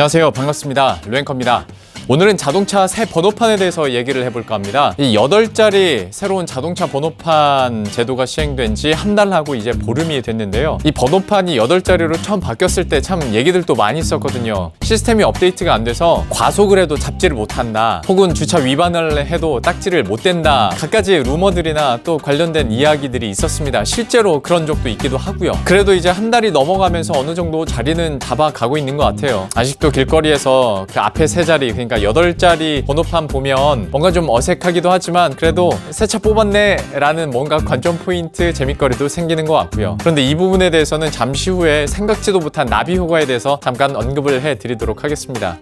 안녕하세요. 반갑습니다. 루엔커입니다. 오늘은 자동차 새 번호판에 대해서 얘기를 해볼까 합니다. 이 8자리 새로운 자동차 번호판 제도가 시행된 지 한 달하고 이제 보름이 됐는데요. 이 번호판이 8자리로 처음 바뀌었을 때 참 얘기들도 많이 있었거든요. 시스템이 업데이트가 안 돼서 과속을 해도 잡지를 못한다. 혹은 주차 위반을 해도 딱지를 못 댄다. 갖가지 루머들이나 또 관련된 이야기들이 있었습니다. 실제로 그런 적도 있기도 하고요. 그래도 이제 한 달이 넘어가면서 어느 정도 자리는 잡아가고 있는 것 같아요. 아직도 길거리에서 그 앞에 세 자리, 그러니까 여덟 자리 번호판 보면 뭔가 좀 어색하기도 하지만 그래도 새 차 뽑았네 라는 뭔가 관전 포인트 재밌거리도 생기는 것 같고요. 그런데 이 부분에 대해서는 잠시 후에 생각지도 못한 나비 효과에 대해서 잠깐 언급을 해 드리도록 하겠습니다.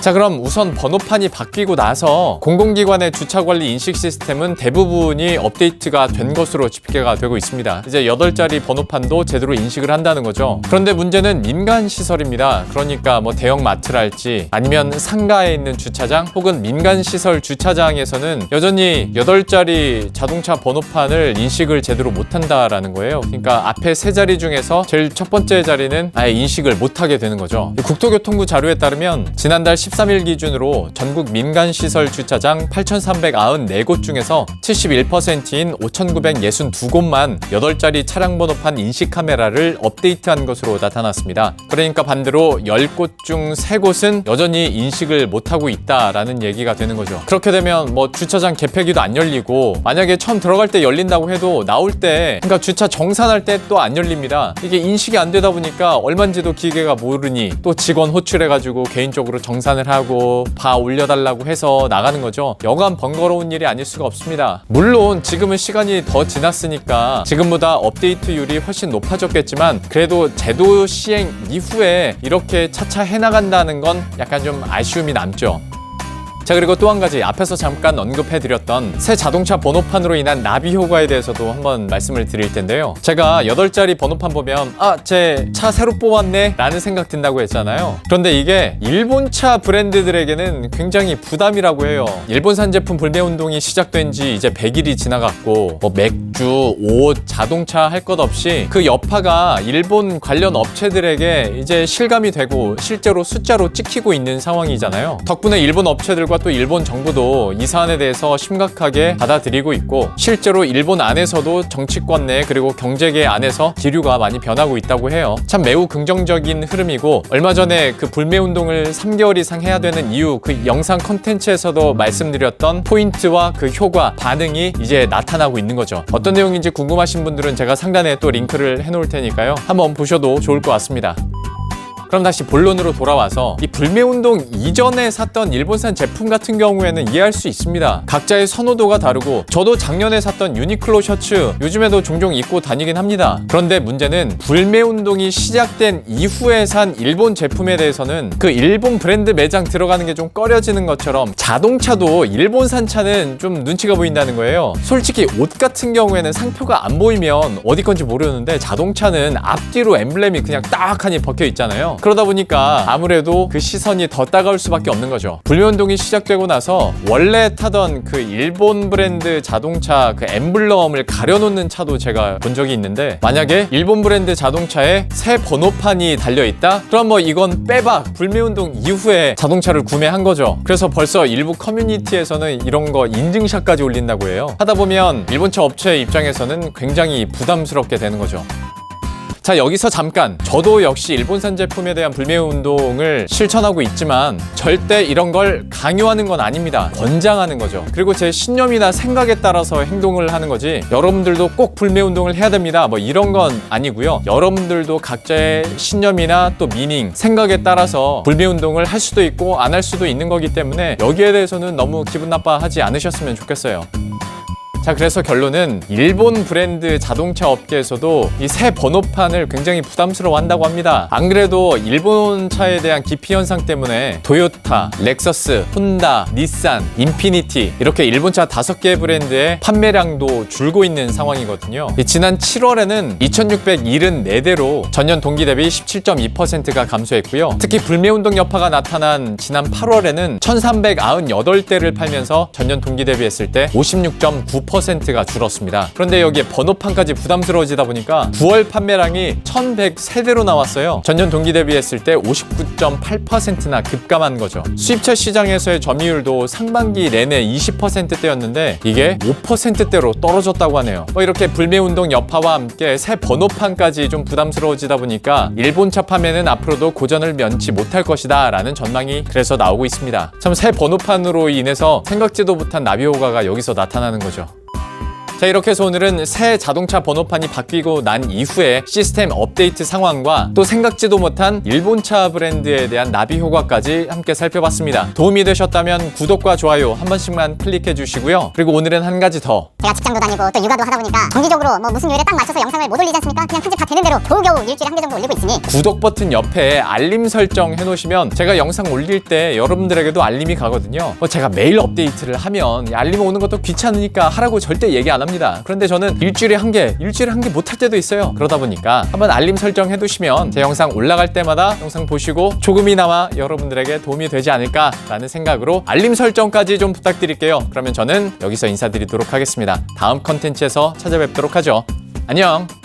자 그럼 우선 번호판이 바뀌고 나서 공공기관의 주차관리 인식 시스템은 대부분이 업데이트가 된 것으로 집계가 되고 있습니다. 이제 8자리 번호판도 제대로 인식을 한다는 거죠. 그런데 문제는 민간 시설입니다. 그러니까 뭐 대형 마트랄지 아니면 상가에 있는 주차장 혹은 민간 시설 주차장에서는 여전히 8자리 자동차 번호판을 인식을 제대로 못한다라는 거예요. 그러니까 앞에 세 자리 중에서 제일 첫 번째 자리는 아예 인식을 못하게 되는 거죠. 국토교통부 자료에 따르면 지난달 13일 기준으로 전국 민간시설 주차장 8,394곳 중에서 71%인 5,962곳만 8자리 차량 번호판 인식 카메라를 업데이트한 것으로 나타났습니다. 그러니까 반대로 10곳 중 3곳은 여전히 인식을 못하고 있다라는 얘기가 되는 거죠. 그렇게 되면 뭐 주차장 개폐기도 안 열리고 만약에 처음 들어갈 때 열린다고 해도 나올 때 그러니까 주차 정산할 때 또 안 열립니다. 이게 인식이 안 되다 보니까 얼마인지도 기계가 모르니 또 직원 호출해가지고 개인적으로 정산을 하고 바 올려달라고 해서 나가는 거죠. 여간 번거로운 일이 아닐 수가 없습니다. 물론 지금은 시간이 더 지났으니까 지금보다 업데이트율이 훨씬 높아졌겠지만 그래도 제도 시행 이후에 이렇게 차차 해나간다는 건 약간 좀 아쉬움이 남죠. 자 그리고 또 한 가지 앞에서 잠깐 언급해드렸던 새 자동차 번호판으로 인한 나비 효과에 대해서도 한번 말씀을 드릴 텐데요. 제가 8자리 번호판 보면 아 제 차 새로 뽑았네 라는 생각 든다고 했잖아요. 그런데 이게 일본차 브랜드들에게는 굉장히 부담이라고 해요. 일본산 제품 불매운동이 시작된 지 이제 100일이 지나갔고 뭐 맥주, 옷, 자동차 할 것 없이 그 여파가 일본 관련 업체들에게 이제 실감이 되고 실제로 숫자로 찍히고 있는 상황이잖아요. 덕분에 일본 업체들과 또 일본 정부도 이 사안에 대해서 심각하게 받아들이고 있고 실제로 일본 안에서도 정치권 내 그리고 경제계 안에서 기류가 많이 변하고 있다고 해요. 참 매우 긍정적인 흐름이고 얼마 전에 그 불매 운동을 3개월 이상 해야 되는 이유 그 영상 컨텐츠에서도 말씀드렸던 포인트와 그 효과 반응이 이제 나타나고 있는 거죠. 어떤 내용인지 궁금하신 분들은 제가 상단에 또 링크를 해놓을 테니까요. 한번 보셔도 좋을 것 같습니다. 그럼 다시 본론으로 돌아와서 이 불매운동 이전에 샀던 일본산 제품 같은 경우에는 이해할 수 있습니다. 각자의 선호도가 다르고 저도 작년에 샀던 유니클로 셔츠 요즘에도 종종 입고 다니긴 합니다. 그런데 문제는 불매운동이 시작된 이후에 산 일본 제품에 대해서는 그 일본 브랜드 매장 들어가는 게 좀 꺼려지는 것처럼 자동차도 일본산 차는 좀 눈치가 보인다는 거예요. 솔직히 옷 같은 경우에는 상표가 안 보이면 어디 건지 모르는데 자동차는 앞뒤로 엠블렘이 그냥 딱 하니 박혀 있잖아요. 그러다 보니까 아무래도 그 시선이 더 따가울 수밖에 없는 거죠. 불매운동이 시작되고 나서 원래 타던 그 일본 브랜드 자동차 그 엠블럼을 가려놓는 차도 제가 본 적이 있는데 만약에 일본 브랜드 자동차에 새 번호판이 달려있다? 그럼 뭐 이건 빼박 불매운동 이후에 자동차를 구매한 거죠. 그래서 벌써 일부 커뮤니티에서는 이런 거 인증샷까지 올린다고 해요. 하다 보면 일본차 업체 입장에서는 굉장히 부담스럽게 되는 거죠. 자 여기서 잠깐. 저도 역시 일본산 제품에 대한 불매 운동을 실천하고 있지만 절대 이런 걸 강요하는 건 아닙니다. 권장하는 거죠. 그리고 제 신념이나 생각에 따라서 행동을 하는 거지 여러분들도 꼭 불매 운동을 해야 됩니다. 뭐 이런 건 아니고요. 여러분들도 각자의 신념이나 또 미닝 생각에 따라서 불매 운동을 할 수도 있고 안 할 수도 있는 거기 때문에 여기에 대해서는 너무 기분 나빠하지 않으셨으면 좋겠어요 자 그래서 결론은 일본 브랜드 자동차 업계에서도 이 새 번호판을 굉장히 부담스러워 한다고 합니다. 안 그래도 일본 차에 대한 기피 현상 때문에 토요타, 렉서스, 혼다, 닛산, 인피니티 이렇게 일본 차 다섯 개 브랜드의 판매량도 줄고 있는 상황이거든요. 이 지난 7월에는 2674대로 전년 동기 대비 17.2%가 감소했고요. 특히 불매운동 여파가 나타난 지난 8월에는 1398대를 팔면서 전년 동기 대비했을 때 56.9% 5%가 줄었습니다. 그런데 여기에 번호판까지 부담스러워지다 보니까 9월 판매량이 1,103대로 나왔어요. 전년 동기 대비했을 때 59.8%나 급감한 거죠. 수입차 시장에서의 점유율도 상반기 내내 20%대였는데 이게 5%대로 떨어졌다고 하네요. 뭐 이렇게 불매 운동 여파와 함께 새 번호판까지 좀 부담스러워지다 보니까 일본차 판매는 앞으로도 고전을 면치 못할 것이다 라는 전망이 그래서 나오고 있습니다. 참 새 번호판으로 인해서 생각지도 못한 나비 효과가 여기서 나타나는 거죠. 자 이렇게 해서 오늘은 새 자동차 번호판이 바뀌고 난 이후에 시스템 업데이트 상황과 또 생각지도 못한 일본차 브랜드에 대한 나비 효과까지 함께 살펴봤습니다. 도움이 되셨다면 구독과 좋아요 한 번씩만 클릭해 주시고요. 그리고 오늘은 한 가지 더 제가 직장도 다니고 또 육아도 하다 보니까 정기적으로 뭐 무슨 요일에 딱 맞춰서 영상을 못 올리지 않습니까? 그냥 편집 다 되는 대로 겨우겨우 일주일에 한 개 정도 올리고 있으니 구독 버튼 옆에 알림 설정 해놓으시면 제가 영상 올릴 때 여러분들에게도 알림이 가거든요. 뭐 제가 매일 업데이트를 하면 이 알림 오는 것도 귀찮으니까 하라고 절대 얘기 안 합니다. 그런데 저는 일주일에 한 개, 일주일에 한 개 못할 때도 있어요. 그러다 보니까 한번 알림 설정 해두시면 제 영상 올라갈 때마다 영상 보시고 조금이나마 여러분들에게 도움이 되지 않을까라는 생각으로 알림 설정까지 좀 부탁드릴게요. 그러면 저는 여기서 인사드리도록 하겠습니다. 다음 컨텐츠에서 찾아뵙도록 하죠. 안녕!